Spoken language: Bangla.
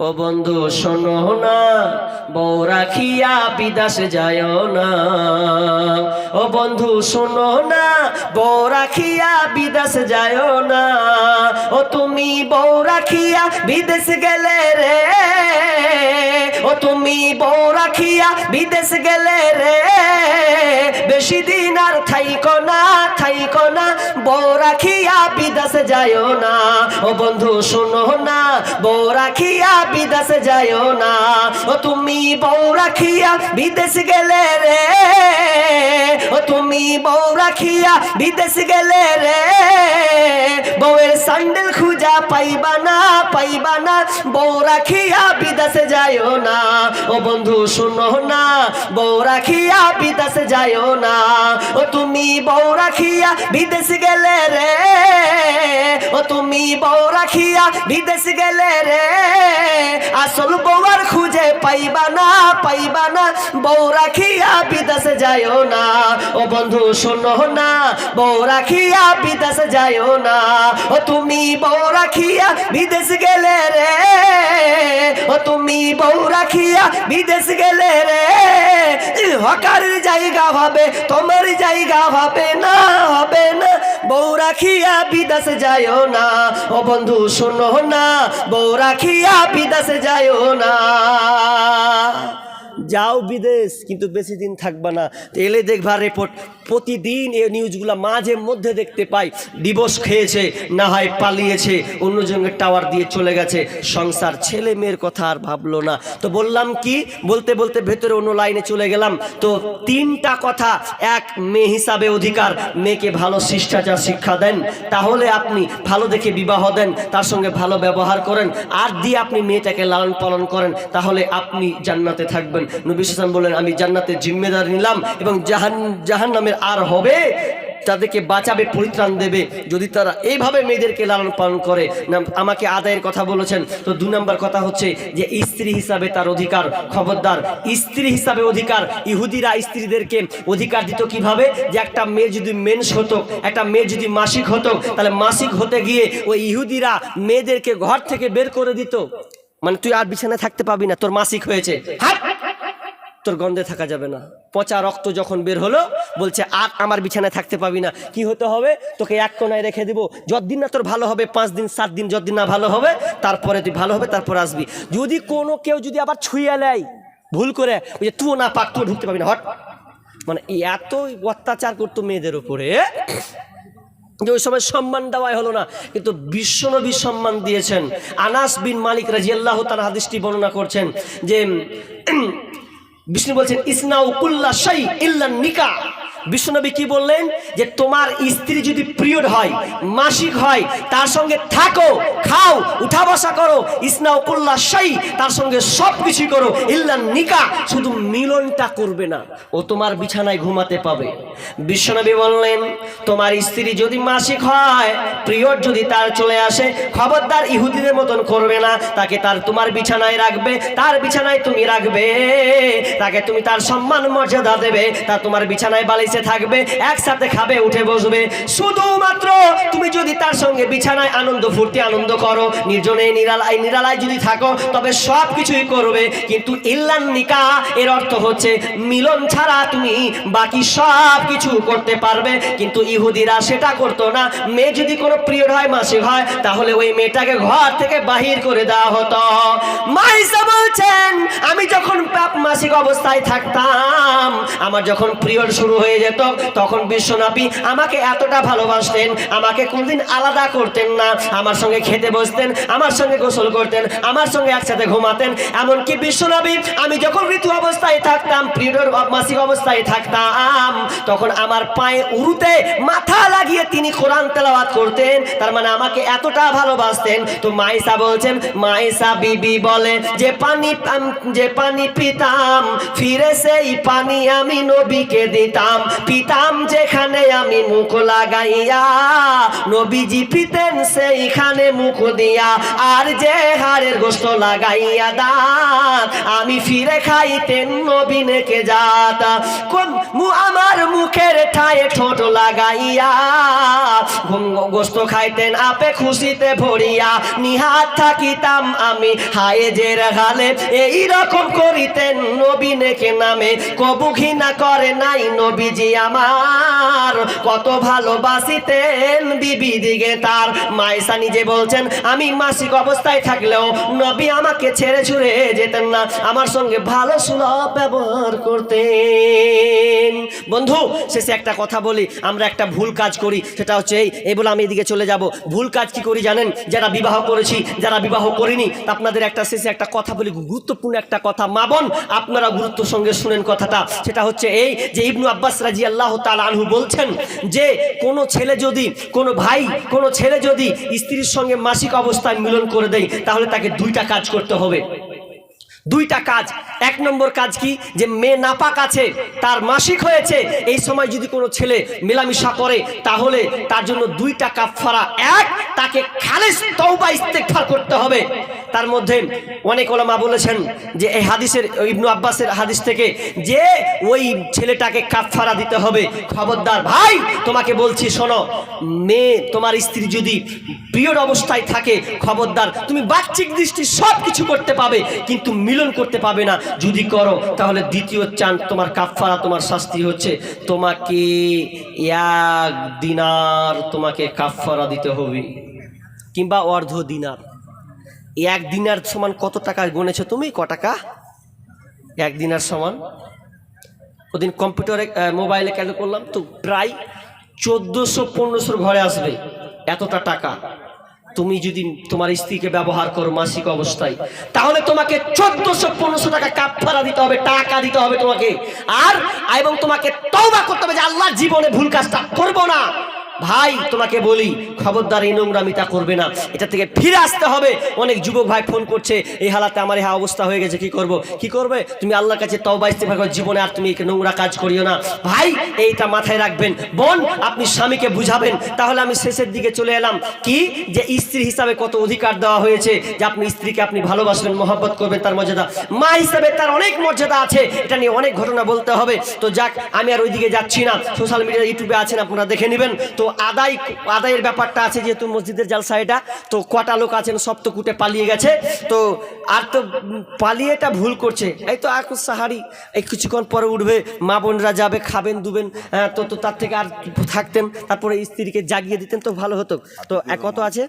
ও বন্ধু, শোনো না, বউ রাখিয়া বিদাস যায় না। ও বন্ধু, শোনো না, বউ রাখিয়া বিদেশ যায় না। ও তুমি বউ রাখিয়া বিদেশ গেলে রে। ও তুমি বউ রাখিয়া বিদেশ গেলে রে। বেশি দিন আর থাইকো না থাইকো না, বউ রাখিয়া বিদেশ যায় না। ও বন্ধু, শোনো না, বউ রাখিয়া বিদেশ যায় না। ও তুমি বউ রাখিয়া বিদেশ গেলে রে। ও তুমি বউ রাখিয়া বিদেশ গেলে রে। বউয়ের স্যান্ডেল খুঁজা পাইবা না পাইবা না। বউ রাখিয়া বিদেশে যাইও না। ও বন্ধু, শুনো না। বউ রাখিয়া বিদেশে যাইও না। ও তুমি বউ রাখিয়া বিদেশ গেলে রে। ও তুমি বউ রাখিয়া বিদেশ গেলে রে। আসল বউয়ার খুঁজে পাইবা না পাইবা না। বউ রাখিয়া বিদেশে যাইও না। ও বন্ধু, শোনো না, বউ রাখিয়া বিদেশে যাইও না। ও তুমি বউ রাখিয়া বিদেশ গেলে রে। ও তুমি বউ রাখিয়া বিদেশ গেলে রে। হকারের জায়গা হবে, তোমার জায়গা হবে না হবে না। বউ রাখিয়া বিদাসে যাইও না। ও বন্ধু, শোনো না, বউ রাখিয়া বিদাসে যাইও না। যাও বিদেশ, কিন্তু বেশি দিন থাকবা না। এলে দেখবা রিপোর্ট প্রতিদিন এই নিউজগুলো মাঝে মধ্যে দেখতে পাই। ডিভোর্স খেয়েছে, না হয় পালিয়েছে অন্যজনের টাওয়ার দিয়ে চলে গেছে। সংসার ছেলে মেয়ের কথা আর ভাবলো না। তো বললাম কি, বলতে বলতে ভেতরে অন্য লাইনে চলে গেলাম। তো তিনটা কথা, এক, মেয়ে হিসাবে অধিকার, মেয়েকে ভালো শিষ্টাচার শিক্ষা দেন। তাহলে আপনি ভালো দেখে বিবাহ দেন, তার সঙ্গে ভালো ব্যবহার করেন। আর দিয়ে আপনি মেয়েটাকে লালন পালন করেন, তাহলে আপনি জান্নাতে থাকবেন। নবী হাসান বললেন, আমি জান্নাতের জিম্মেদার নিলাম এবং জাহান জাহান নামের আর হবে, তাদেরকে বাঁচাবে, পরিত্রাণ দেবে। যদি তারা এইভাবে মেয়েদেরকে লালন পালন করে আমাকে আদায়ের কথা বলেছেন, তো দু নম্বর কথা হচ্ছে যে, স্ত্রী হিসাবে তার অধিকার, খবরদার। স্ত্রী হিসাবে অধিকার, ইহুদিরা স্ত্রীদেরকে অধিকার দিত কীভাবে? যে একটা মেয়ে যদি মেন্স হতো, একটা মেয়ে যদি মাসিক হতো, তাহলে মাসিক হতে গিয়ে ওই ইহুদিরা মেয়েদেরকে ঘর থেকে বের করে দিত। মানে তুই আর বিছানায় থাকতে পাবি না, তোর মাসিক হয়েছে। হাট! তোর গন্ধে থাকা যাবে না। পচা রক্ত যখন বের হলো, বলছে, আর আমার বিছানায় থাকতে পাবি না। কি হতে হবে? তোকে এক কোনায় রেখে দিব। যতদিন না তোর ভালো হবে, পাঁচ দিন, সাত দিন, যতদিন না ভালো হবে, তারপরে তুই ভালো হবে, তারপর আসবি। যদি কোনো কেউ যদি আবার ছুঁয়ে নেয়, ভুল করে ওই যে তুও না পাক তুও ঢুকতে পাবি না, হট। মানে এত অত্যাচার করতো মেয়েদের উপরে, যে ওই সময় সম্মান দেওয়াই হলো না। কিন্তু বিশ্বনবী সম্মান দিয়েছেন। আনাস বিন মালিক রাজিয়াল্লাহ তার হাদিসটি বর্ণনা করছেন যে বিষ্ণু বলছেন ইসনাউ কুল্লা শাই ইল্লা নিকা। বিশ্বনবী কি বললেন? যে তোমার স্ত্রী যদি পিরিয়ড হয়, মাসিক হয়, তার সঙ্গে থাকো, খাও, উঠা বসা করো, ইসনাউ কুল্লা শাই, তার সঙ্গে সব কিছুই করো, ইল্লা নিকা, শুধু মিলনটা করবে না, ও তোমার বিছানায় ঘুমাতে পাবে। বিশ্বনবী বললেন, তোমার স্ত্রী যদি মাসিক হয় পিরিয়ড যদি তার চলে আসে, খবরদার ইহুদিদের মতন করবে না, তাকে তার তোমার বিছানায় রাখবে, তার বিছানায় তুমি রাখবে, তাকে তুমি তার সম্মান মর্যাদা দেবে, তা তোমার বিছানায় বালিশে থাকবে, একসাথে খাবে, উঠে বসবে। শুধুমাত্র তুমি যদি তার সঙ্গে বিছানায় আনন্দ ফুর্তি আনন্দ করো, নির্জনে নিরালায় নিরালায় যদি থাকো, তবে সব কিছুই করবে। কিন্তু ইল্লান নিকা, এর অর্থ হচ্ছে মিলন ছাড়া তুমি বাকি সব কিছু করতে পারবে। কিন্তু ইহুদিরা সেটা করতো না। মেয়ে যদি কোনো প্রিয় হয় মাসিক হয়, তাহলে ওই মেয়েটাকে ঘর থেকে বাহির করে দেওয়া হতো। মাইসা বলছেন, আমি যখন মাসিক অবস্থায় থাকতাম, আমার যখন পিরিয়ড শুরু হয়ে যেত, তখন বিশ্বনাপী আমাকে এতটা ভালোবাসতেন, আমাকে কোনদিন আলাদা করতেন না, আমার সঙ্গে খেতে বসতেন, আমার সঙ্গে গোসল করতেন, আমার সঙ্গে একসাথে ঘুমাতেন। এমনকি বিশ্বনবী, আমি যখন ঋতু অবস্থায় থাকতাম পিরিয়ড মাসিক অবস্থায় থাকতাম, তখন আমার পায়ে উরুতে মাথা লাগিয়ে তিনি কোরআন তেলাওয়াত করতেন। তার মানে আমাকে এতটা ভালোবাসতেন। তো মাইসা বলছেন মাইসা বিবি বলে, যে পানি যে পানি পিতাম, ফিরে সেই পানি আমি নবীকে দিতাম। পিতাম যেখানে আমি মুখ লাগাইয়া, নবীজি পিতেন সেইখানে মুখ দিয়া। আর যে হাড়ের গোস্ত লাগাইয়া দাঁত আমি ফিরে খাইতেন নবীনকে যাত আমার মুখের ঠায়ে ঠোঁট লাগাইয়া গোস্ত খাইতেন আপে খুশিতে ভরিয়া। নিহাত থাকিতাম আমি হায়ে যে হালে এই রকম করিতেন নবীনকে নামে। কবু ঘৃণা করে নাই নবীজি। আমার, কত ভালোবাসিতেন বিবি দিকে তার। মাইসা নিজে বলছেন, আমি মাসিক অবস্থায় থাকলেও নবী আমাকে ছেড়ে ছুড়ে যেতেন না। আমার সঙ্গে ভালো সুলভ ব্যবহার করতেন। বন্ধু, শেষে একটা কথা বলি, আমরা একটা ভুল কাজ করি, সেটা হচ্ছে এই এই বলে আমি এদিকে চলে যাব। ভুল কাজ কি করি জানেন? যারা বিবাহ করেছি, যারা বিবাহ করিনি আপনাদের একটা শেষে একটা কথা বলি, গুরুত্বপূর্ণ একটা কথা। মা আপনারা গুরুত্ব সঙ্গে শুনেন কথাটা। সেটা হচ্ছে এই যে ইবনু আব্বাস রাজি আল্লাহ আনহু বলছেন যে, কোন ছেলে যদি, কোনো ভাই, কোনো ছেলে যদি স্ত্রীর সঙ্গে মাসিক অবস্থায় মিলন করে দেয়, তাহলে তাকে দুইটা কাজ করতে হবে। দুইটা কাজ। এক নম্বর কাজ কি? যে মেয়ে নাপাক আছে, তার মাসিক হয়েছে, এই সময় যদি কোনো ছেলে মেলামেশা করে, তাহলে তার জন্য দুইটা কাফারা এক, তাকে খালেস তওবা ইস্তেগফার করতে হবে। তার মধ্যে অনেক ওলামা বলেছেন যে এই হাদিসের, ইবনু আব্বাসের হাদিস থেকে যে ওই ছেলেটাকে কাফারা দিতে হবে। খবরদার ভাই, তোমাকে বলছি, শোনো, মেয়ে, তোমার স্ত্রী যদি পিরিয়ড অবস্থায় থাকে, খবরদার, তুমি বাহ্যিক দৃষ্টি সব কিছু করতে পাবে, কিন্তু মিলন করতে পাবে না। যদি করো, তাহলে দ্বিতীয় চান তোমার কাফারা তোমার শাস্তি হচ্ছে। তোমাকে এক দিনার তোমাকে কাফারা দিতে হবে। কিংবা অর্ধ দিনার। এক দিনার সমান কত টাকা গুনেছো তুমি? ক টাকা? এক দিনার সমান। ওদিন কম্পিউটারে মোবাইলে কেন করলাম? তো প্রায় চোদ্দোশো পনেরোশোর ঘরে আসবে এতটা টাকা। তুমি যদি তোমার স্ত্রীকে ব্যবহার করো মাসিক অবস্থায়, তাহলে তোমাকে চোদ্দশো পনেরোশো টাকা কাপড়া দিতে হবে, টাকা দিতে হবে তোমাকে। আর, এবং তোমাকে তওবা করতে হবে যে আল্লাহ জীবনে ভুল কাজটা করব না। ভাই, তোমাকে বলি, খবরদার এই নোংরামিতা করবে না। এটা থেকে ফিরে আসতে হবে। অনেক যুবক ভাই ফোন করছে, এই হালাতে আমার এই অবস্থা হয়ে গেছে, কি করব? কি করবে? তুমি আল্লাহর কাছে তওবা ইস্তেগফার করো, জীবনে আর তুমি নোংরা কাজ করিও না। ভাই, এইটা মাথায় রাখবেন। বোন, আপনি স্বামীকে বুঝাবেন। তাহলে আমি শেষের দিকে চলে এলাম। কি? যে স্ত্রী হিসাবে কত অধিকার দেওয়া হয়েছে, যে আপনি স্ত্রীকে আপনি ভালোবাসবেন, মহব্বত করবেন তার মর্যাদা? মা হিসাবে তার অনেক মর্যাদা আছে। এটা নিয়ে অনেক ঘটনা বলতে হবে। তো যাক, আমি আর ওইদিকে যাচ্ছি না। সোশ্যাল মিডিয়া ইউটিউবে আছেন, আপনারা দেখে নেবেন। তো আদায় আদায়ের ব্যাপারটা আছে যেহেতু মসজিদের জালসা এটা তো কটা লোক আছেন সব তো কুটে পালিয়ে গেছে। তো আর তো পালিয়েটা ভুল করছে। এই তো আকুর সাহারি এই কিছুক্ষণ পরে উঠবে মা বোনরা যাবে খাবেন দুবেন হ্যাঁ, তো তো তার থেকে আর থাকতেন তারপরে স্ত্রীকে জাগিয়ে দিতেন তো ভালো হতো। তো কত আছে?